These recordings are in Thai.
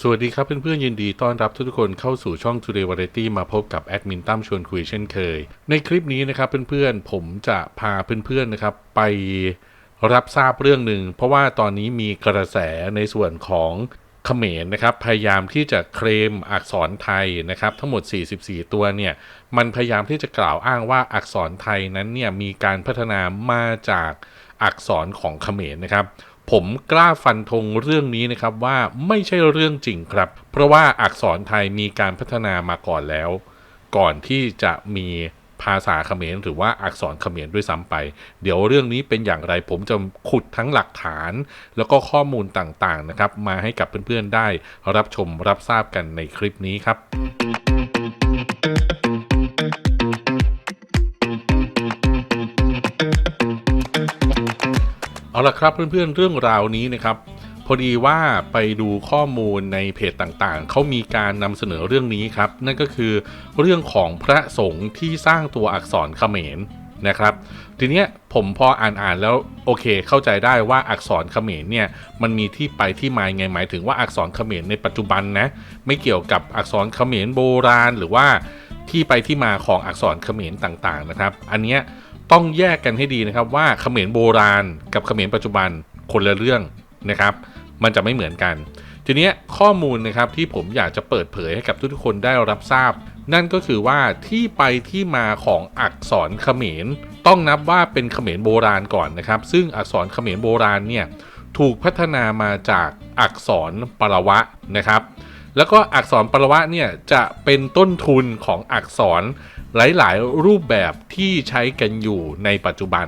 สวัสดีครับเพื่อนๆยินดีต้อนรับทุกคนเข้าสู่ช่อง Today Variety มาพบกับแอดมินตั้มชวนคุยเช่นเคย ในคลิปนี้นะครับเพื่อนๆผมจะพาเพื่อนๆนะครับไปรับทราบเรื่องหนึ่งเพราะว่าตอนนี้มีกระแสในส่วนของเขมรนะครับพยายามที่จะเคลมอักษรไทยนะครับทั้งหมด 44 ตัวเนี่ยมันพยายามที่จะกล่าวอ้างว่าอักษรไทยนั้นเนี่ยมีการพัฒนามาจากอักษรของเขมรนะครับ ผมกล้าฟันธงเรื่องนี้นะครับว่าไม่ใช่เรื่องจริงครับ เพราะว่าอักษรไทยมีการพัฒนามาก่อนแล้ว ก่อนที่จะมีภาษาเขมรหรือว่าอักษรเขมรด้วยซ้ำไป เดี๋ยวเรื่องนี้เป็นอย่างไรผมจะขุดทั้งหลักฐาน แล้วก็ข้อมูลต่างๆนะครับ มาให้กับเพื่อนๆได้รับชมรับทราบกันในคลิปนี้ครับ เอาละครับเพื่อนๆเรื่องราวนี้นะครับพอดีว่าไปดูข้อมูลในเพจต่างๆ เขามีการนำเสนอเรื่องนี้ครับ นั่นก็คือเรื่องของพระสงฆ์ที่สร้างตัวอักษรเขมรนะครับ ทีเนี้ยผมพออ่านๆแล้วโอเค เข้าใจได้ว่าอักษรเขมรเนี่ยมันมีที่ไปที่มาไงหมายถึงว่าอักษรเขมรในปัจจุบันนะไม่เกี่ยวกับอักษรเขมรโบราณหรือว่าที่ไปที่มาของอักษรเขมรต่างๆนะครับ อันเนี้ย ต้องแยกกันให้ดีนะครับว่าเขมรโบราณกับเขมรปัจจุบันคนละเรื่องนะครับ มันจะไม่เหมือนกัน ทีเนี้ยข้อมูลนะครับที่ผมอยากจะเปิดเผยให้กับทุกๆคนได้รับทราบ นั่นก็คือว่าที่ไปที่มาของอักษรเขมร ต้องนับว่าเป็นเขมรโบราณก่อนนะครับ ซึ่งอักษรเขมรโบราณเนี่ยถูกพัฒนามาจากอักษรปรวะนะครับ แล้วก็อักษรปรวะเนี่ยจะเป็นต้นทุนของอักษร หลาย ๆ รูปแบบที่ใช้กันอยู่ในปัจจุบัน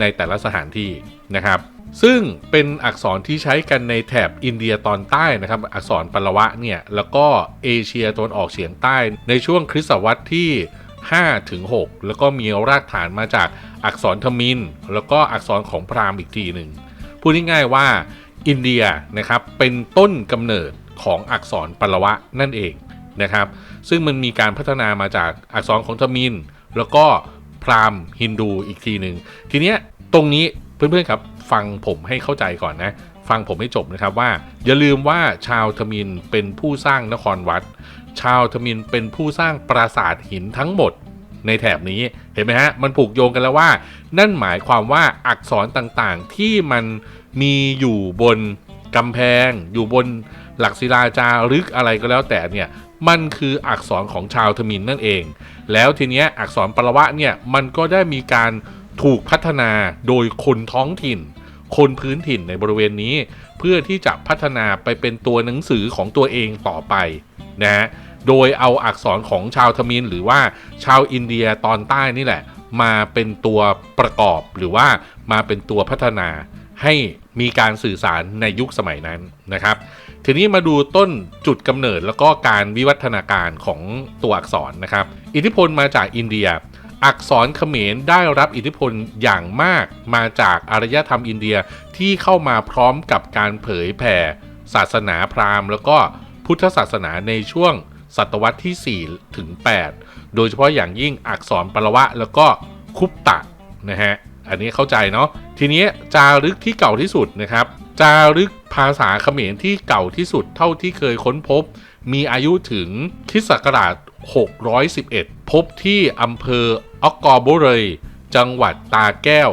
ในแต่ละสถานที่นะครับ ซึ่งเป็นอักษรที่ใช้กันในแถบอินเดียตอนใต้นะครับ อักษรปรวะเนี่ยแล้วก็เอเชียตะวันออกเฉียงใต้ ในช่วงคริสตศตวรรษที่5ถึง6แล้วก็มีรากฐานมาจากอักษรทมินแล้วก็อักษรของพราหมณ์อีกทีหนึ่งพูดง่ายๆว่าอินเดียนะครับเป็นต้นกำเนิดของอักษรปรวะนั่นเอง นะครับ ซึ่งมันมีการพัฒนามาจากอักษรของทมิน แล้วก็พราหมณ์ฮินดูอีกทีหนึ่งทีเนี้ยตรงนี้เพื่อนๆครับฟังผมให้เข้าใจก่อนนะ ฟังผมให้จบนะครับว่า อย่าลืมว่าชาวทมินเป็นผู้สร้างนครวัด ชาวทมินเป็นผู้สร้างปราสาทหินทั้งหมดในแถบนี้เห็นไหมฮะมันผูกโยงกันแล้วว่า นั่นหมายความว่าอักษรต่างๆที่มันมีอยู่บนกำแพง อยู่บนหลักศิลาจารึกอะไรก็แล้วแต่เนี่ย มันคืออักษรของชาวทมินนั่นเอง แล้วทีเนี้ยอักษรปรวะเนี่ยมันก็ได้มีการถูกพัฒนาโดยคนท้องถิ่น คนพื้นถิ่นในบริเวณนี้ เพื่อที่จะพัฒนาไปเป็นตัวหนังสือของตัวเองต่อไปนะโดยเอาอักษรของชาวทมินหรือว่าชาวอินเดียตอนใต้นี่แหละ มาเป็นตัวประกอบหรือว่ามาเป็นตัวพัฒนา ให้มีการสื่อสารในยุคสมัยนั้นนะครับ ทีนี้มาดูต้นจุดกำเนิดแล้วก็การวิวัฒนาการของตัวอักษรนะครับ อิทธิพลมาจากอินเดีย อักษรเขมรได้รับอิทธิพลอย่างมากมาจากอารยธรรมอินเดียที่เข้ามาพร้อมกับการเผยแผ่ศาสนาพราหมณ์ แล้วก็พุทธศาสนาในช่วงศตวรรษที่ 4 ถึง 8 โดยเฉพาะอย่างยิ่งอักษรปรวะแล้วก็คุปตะนะฮะ อันนี้เข้าใจเนาะทีนี้จารึกที่เก่าที่สุดนะครับจารึกภาษาเขมรที่เก่าที่สุดเท่าที่เคยค้นพบ มีอายุถึงคริสต์ศักราช 611 พบที่อำเภอออกกอโบเรยจังหวัดตาแก้ว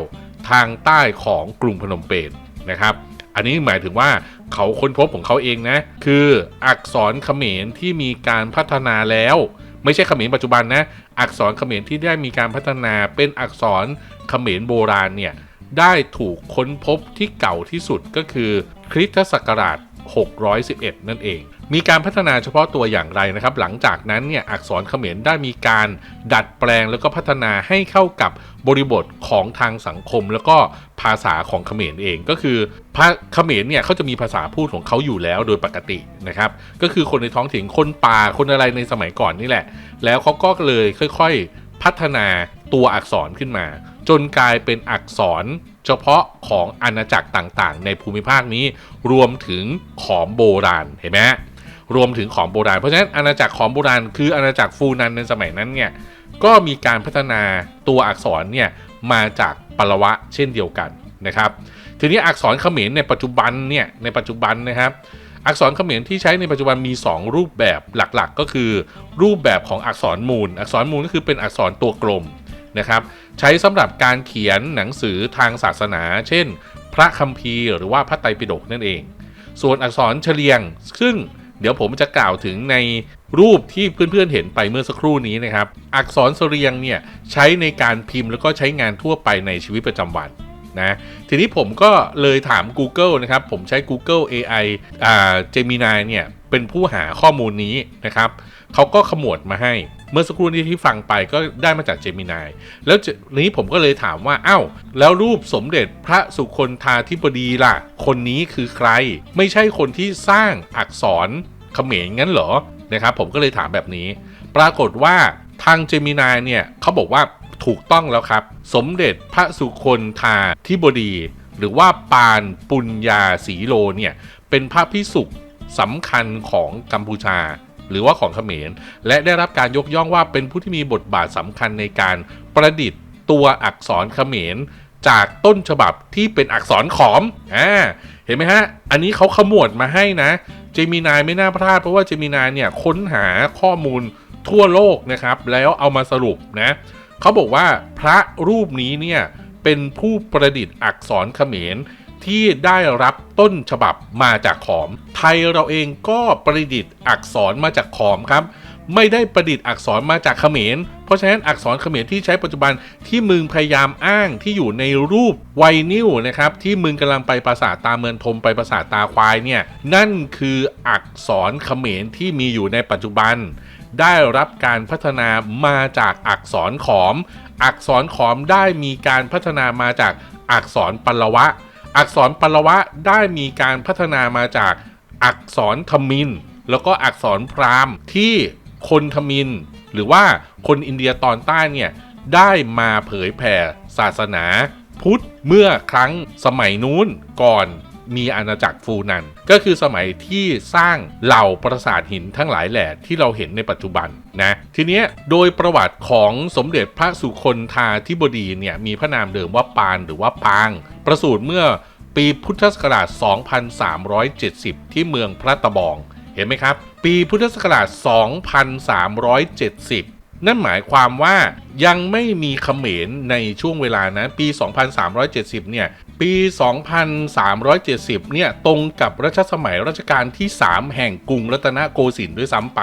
ทางใต้ของกรุงพนมเปญนะครับ อันนี้หมายถึงว่าเขาค้นพบของเขาเองนะ คืออักษรเขมรที่มีการพัฒนาแล้ว ไม่ใช่เขมรปัจจุบันนะ อักษรเขมรที่ได้มีการพัฒนาเป็นอักษร เขมรโบราณเนี่ยได้ถูกค้นพบที่เก่าที่สุดก็คือคริสตศักราช 611 นั่นเอง มีการพัฒนาเฉพาะตัวอย่างไรนะครับ หลังจากนั้นเนี่ยอักษรเขมรได้มีการดัดแปลงแล้วก็พัฒนาให้เข้ากับบริบทของทางสังคม แล้วก็ภาษาของเขมรเองก็คือพระเขมรเนี่ยเขาจะมีภาษาพูดของเขาอยู่แล้วโดยปกตินะครับ ก็คือคนในท้องถิ่นคนป่าคนอะไรในสมัยก่อนนี่แหละ แล้วเขาก็เลยค่อย ๆ พัฒนาตัวอักษรขึ้นมา จนกลายเป็นอักษรเฉพาะของอาณาจักรต่างๆ ในภูมิภาคนี้รวมถึงขอมโบราณเห็นไหมรวมถึงขอมโบราณ เพราะฉะนั้นอาณาจักรขอมโบราณคืออาณาจักรฟูนันในสมัยนั้นเนี่ยก็มีการพัฒนาตัวอักษรเนี่ยมาจากปรวะเช่นเดียวกันนะครับ ทีนี้อักษรเขมรในปัจจุบันเนี่ยในปัจจุบันนะครับ อักษรเขมรที่ใช้ในปัจจุบันมี 2 รูปแบบหลักๆ ก็คือ รูปแบบของอักษรมูล อักษรมูลก็คือเป็นอักษรตัวกลม นะครับ ใช้สำหรับการเขียนหนังสือทางศาสนา เช่น พระคัมภีร์หรือว่าพระไตรปิฎกนั่นเอง ส่วนอักษรเฉลียง ซึ่งเดี๋ยวผมจะกล่าวถึงในรูปที่เพื่อนๆเห็นไปเมื่อสักครู่นี้นะครับ อักษรเฉลียงเนี่ยใช้ในการพิมพ์แล้วก็ใช้งานทั่วไปในชีวิตประจำวันนะทีนี้ผมก็เลยถาม Google นะครับ ผมใช้ Google AI อ่า Gemini เนี่ย เป็นผู้หาข้อมูลนี้นะครับ เขาก็ขมวดมาให้เมื่อสักครู่นี้ที่ฟังไปก็ได้มาจาก Gemini แล้วนี้ผมก็เลยถามว่าอ้าวแล้วรูปสมเด็จพระสุคนธาธิบดีล่ะ คนนี้คือใคร ไม่ใช่คนที่สร้างอักษรเขมรงั้นเหรอนะครับผมก็เลยถามแบบนี้ ปรากฏว่าทาง Gemini เนี่ยเขาบอกว่าถูกต้องแล้วครับ สมเด็จพระสุคนธาธิบดี หรือว่าปานปุญญาสีโลเนี่ยเป็นพระพิสุกสำคัญของกัมพูชา หรือว่าของเขมร และได้รับการยกย่องว่าเป็นผู้ที่มีบทบาทสำคัญในการประดิษฐ์ตัวอักษรเขมร จากต้นฉบับที่เป็นอักษรขอมอ่าเห็นไหมฮะ อันนี้เขาขมวดมาให้นะ เจมินายไม่น่าพลาดเพราะว่าเจมินายเนี่ยค้นหาข้อมูลทั่วโลกนะครับ แล้วเอามาสรุปนะเขาบอกว่าพระรูปนี้เนี่ยเป็นผู้ประดิษฐ์อักษรเขมร ที่ได้รับต้นฉบับมาจากขอม ไทยเราเองก็ประดิษฐ์อักษรมาจากขอมครับ ไม่ได้ประดิษฐ์อักษรมาจากเขมร เพราะฉะนั้นอักษรเขมรที่ใช้ปัจจุบันที่มึงพยายามอ้างที่อยู่ในรูปไวนิวนะครับ ที่มึงกำลังไปปราสาตาเมืองทมไปปราสาตาควายเนี่ยนั่นคืออักษรเขมรที่มีอยู่ในปัจจุบัน ได้รับการพัฒนามาจากอักษรขอม อักษรขอมได้มีการพัฒนามาจากอักษรปลวะ อักษรปลวะได้มีการพัฒนามาจากอักษรทมิน แล้วก็อักษรพราหมณ์ที่คนทมิน หรือว่าคนอินเดียตอนใต้เนี่ยได้มาเผยแผ่ศาสนาพุทธเมื่อครั้งสมัยนู้นก่อนมีอาณาจักรฟูนัน ก็คือสมัยที่สร้างเหล่าปราสาทหินทั้งหลายแหล่ที่เราเห็นในปัจจุบันนะทีนี้โดยประวัติของสมเด็จพระสุคนธาธิบดีเนี่ยมีพระนามเดิมว่าปานหรือว่าปาง ประสูติเมื่อปีพุทธศักราช 2370 ที่เมืองพระตะบอง เห็นไหมครับ ปีพุทธศักราช 2370 นั่นหมายความว่ายังไม่มีเขมรในช่วงเวลานะปี 2370 เนี่ย ปี 2370 เนี่ย ตรงกับรัชสมัยรัชกาลที่ 3 แห่งกรุงรัตนโกสินทร์ด้วยซ้ำไป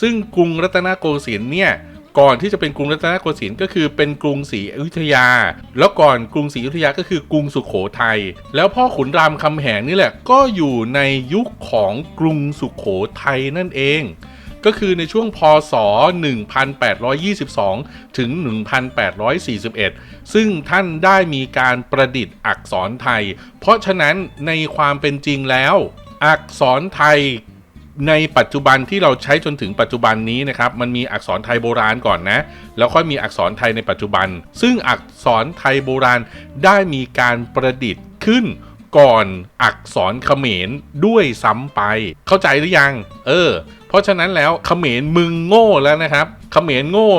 ซึ่งกรุงรัตนโกสินทร์เนี่ย ก่อนที่จะเป็นกรุงรัตนโกสินทร์ก็คือเป็นกรุงศรีอยุธยา แล้วก่อนกรุงศรีอยุธยาก็คือกรุงสุขโขทัยแล้วพ่อขุนรามคำแหงนี่แหละก็อยู่ในยุคของกรุงสุขโขทัยนั่นเอง ก็คือในช่วงพศ 1822 ถึง 1841 ซึ่งท่านได้มีการประดิษฐ์อักษรไทย เพราะฉะนั้นในความเป็นจริงแล้ว อักษรไทย ในปัจจุบันที่เราใช้จนถึงปัจจุบันนี้นะครับมันมีอักษรไทยโบราณก่อนนะ แล้วค่อยมีอักษรไทยในปัจจุบัน ซึ่งอักษรไทยโบราณได้มีการประดิษฐ์ขึ้นก่อนอักษรเขมรด้วยซ้ำไป เข้าใจหรือยัง เออ เพราะฉะนั้นแล้วเขมรมึงโง่แล้วนะครับเขมรโง่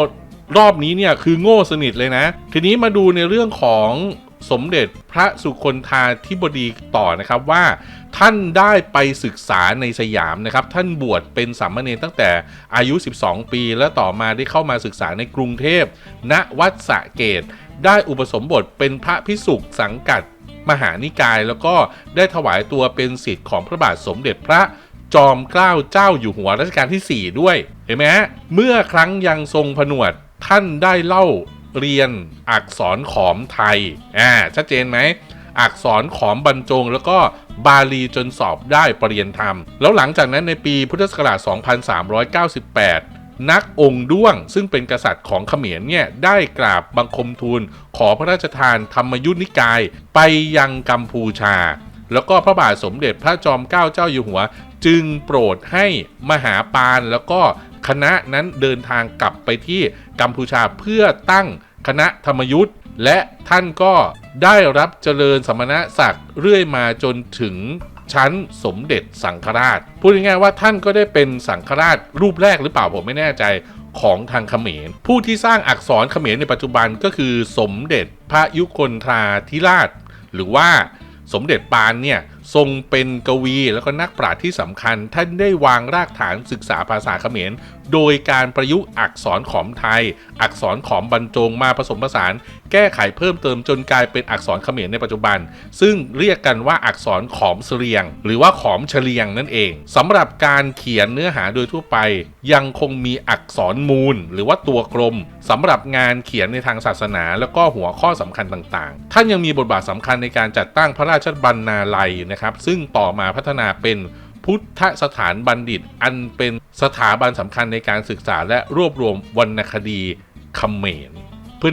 รอบนี้เนี่ยคือโง่สนิทเลยนะ ทีนี้มาดูในเรื่องของ สมเด็จพระสุคนธาธิบดีต่อนะครับว่าท่านได้ไปศึกษาในสยามนะครับ ท่านบวชเป็นสามเณรตั้งแต่อายุ 12 ปี และต่อมาได้เข้ามาศึกษาในกรุงเทพณวัดสะเกตได้อุปสมบทเป็นพระพิสุกสังกัดมหานิกาย แล้วก็ได้ถวายตัวเป็นศิษย์ของพระบาทสมเด็จพระจอมเกล้าเจ้าอยู่หัวรัชกาลที่ 4 ด้วย เห็นไหมฮะเมื่อครั้งยังทรงผนวดท่านได้เล่า เรียนอักษรขอมไทย อ่า ชัดเจนไหม อักษรขอมบรรจง แล้วก็บาลีจนสอบได้ปรริญญาธรรม แล้วหลังจากนั้นในปีพุทธศักราช 2398นักองค์ด้วงซึ่งเป็นกษัตริย์ของเขมรเนี่ยได้กราบบังคมทูล ขอพระราชทานธรรมยุทธนิกาย ไปยังกัมพูชา แล้วก็พระบาทสมเด็จพระจอมเกล้าเจ้าอยู่หัว จึงโปรดให้มหาปานแล้วก็ คณะนั้นเดินทางกลับไปที่กัมพูชาเพื่อตั้งคณะธรรมยุทธ์และท่านก็ได้รับเจริญสมณศักดิ์เรื่อยมาจนถึงชั้นสมเด็จสังฆราช พูดง่ายๆว่าท่านก็ได้เป็นสังฆราชรูปแรกหรือเปล่าผมไม่แน่ใจของทางเขมร ผู้ที่สร้างอักษรเขมรในปัจจุบันก็คือสมเด็จพระยุคลธาธิราช หรือว่าสมเด็จปานเนี่ย ทรงเป็นกวีแล้วก็นักปราชญ์ที่สำคัญ ท่านได้วางรากฐานศึกษาภาษาเขมร โดยการประยุกต์อักษรขอมไทย อักษรขอมบรรจงมาผสมผสาน แก้ไขเพิ่มเติมจนกลายเป็นอักษรเขมรในปัจจุบัน ซึ่งเรียกกันว่าอักษรขอมเสลียง หรือว่าขอมเฉลียงนั่นเองสำหรับการเขียนเนื้อหาโดยทั่วไป ยังคงมีอักษรมูล หรือว่าตัวกลมสำหรับงานเขียนในทางศาสนา แล้วก็หัวข้อสำคัญต่างๆ ท่านยังมีบทบาทสำคัญในการจัดตั้งพระราชบรรณาลัยนะครับซึ่งต่อมาพัฒนาเป็นพุทธสถานบัณฑิต อันเป็นสถาบันสำคัญในการศึกษาและรวบรวมวรรณคดีเขมร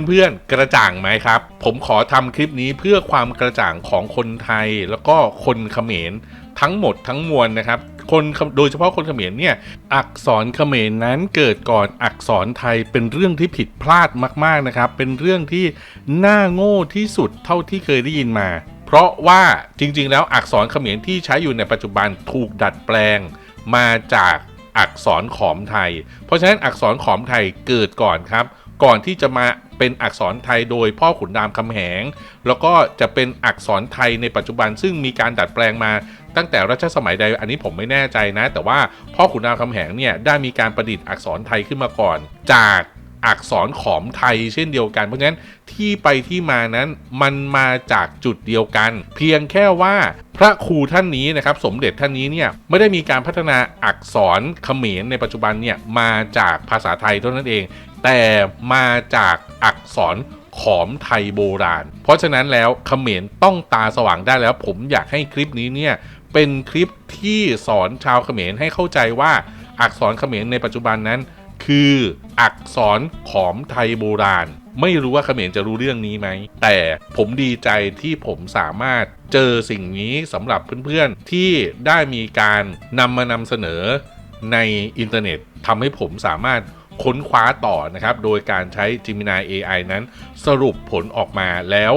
เพื่อนๆ กระจ่างไหมครับ ผมขอทำคลิปนี้เพื่อความกระจ่างของคนไทยแล้วก็คนเขมรทั้งหมดทั้งมวลนะครับ คนโดยเฉพาะคนเขมรเนี่ย อักษรเขมรนั้นเกิดก่อนอักษรไทยเป็นเรื่องที่ผิดพลาดมาก ๆนะครับ เป็นเรื่องที่น่าโง่ที่สุดเท่าที่เคยได้ยินมา เพราะว่าจริงๆ แล้วอักษรเขมรที่ใช้อยู่ในปัจจุบันถูกดัดแปลงมาจากอักษรขอมไทย เพราะฉะนั้นอักษรขอมไทยเกิดก่อนครับ ก่อนที่จะมาเป็นอักษรไทยโดยพ่อขุนรามคำแหง แล้วก็จะเป็นอักษรไทยในปัจจุบันซึ่งมีการดัดแปลงมาตั้งแต่รัชสมัยใดอันนี้ผมไม่แน่ใจนะ แต่ว่าพ่อขุนรามคำแหงเนี่ยได้มีการประดิษฐ์อักษรไทยขึ้นมาก่อน จาก อักษรขอมไทยเช่นเดียวกัน เพราะฉะนั้นที่ไปที่มานั้นมันมาจากจุดเดียวกัน เพียงแค่ว่าพระครูท่านนี้นะครับสมเด็จท่านนี้เนี่ยไม่ได้มีการพัฒนาอักษรเขมรในปัจจุบันเนี่ยมาจากภาษาไทยเท่านั้นเอง แต่มาจากอักษรขอมไทยโบราณ เพราะฉะนั้นแล้วเขมรต้องตาสว่างได้แล้ว ผมอยากให้คลิปนี้เนี่ยเป็นคลิปที่สอนชาวเขมรให้เข้าใจว่าอักษรเขมรในปัจจุบันนั้น คืออักษรขอมไทยโบราณ ไม่รู้ว่าเขมรจะรู้เรื่องนี้ไหม แต่ผมดีใจที่ผมสามารถเจอสิ่งนี้สำหรับเพื่อนๆ ที่ได้มีการนำมานำเสนอในอินเทอร์เน็ตทำให้ผมสามารถค้นคว้าต่อนะครับ โดยการใช้ Gemini AI นั้นสรุปผลออกมาแล้ว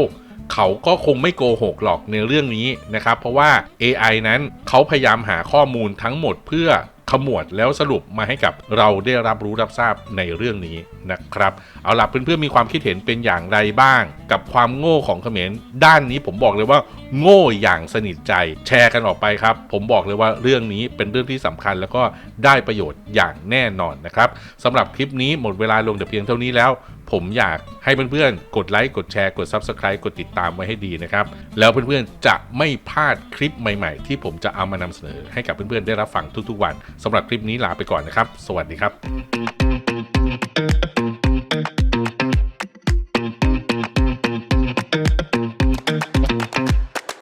เขาก็คงไม่โกหกหรอกในเรื่องนี้นะครับ เพราะว่า AI นั้นเขาพยายามหาข้อมูลทั้งหมดเพื่อ ขมวดแล้วสรุปมาให้กับเราได้รับรู้รับทราบในเรื่องนี้นะครับ เอาล่ะเพื่อนๆมีความคิดเห็นเป็นอย่างไรบ้าง กับความโง่ของเขมรด้านนี้ผมบอกเลยว่า โง่อย่างสนิทใจแชร์กันออกไปครับ ผมบอกเลยว่าเรื่องนี้เป็นเรื่องที่สำคัญแล้วก็ได้ประโยชน์อย่างแน่นอนนะครับสำหรับคลิปนี้หมดเวลาลงแต่เพียงเท่านี้แล้ว ผมอยากให้เพื่อนๆ กดไลค์ กดแชร์ กด Subscribe กดติดตามไว้ให้ดีนะครับ แล้วเพื่อนๆ จะไม่พลาดคลิปใหม่ๆ ที่ผมจะเอามานำเสนอให้กับเพื่อนๆ ได้รับฟังทุกๆวันสำหรับคลิปนี้ลาไปก่อนนะครับ สวัสดีครับ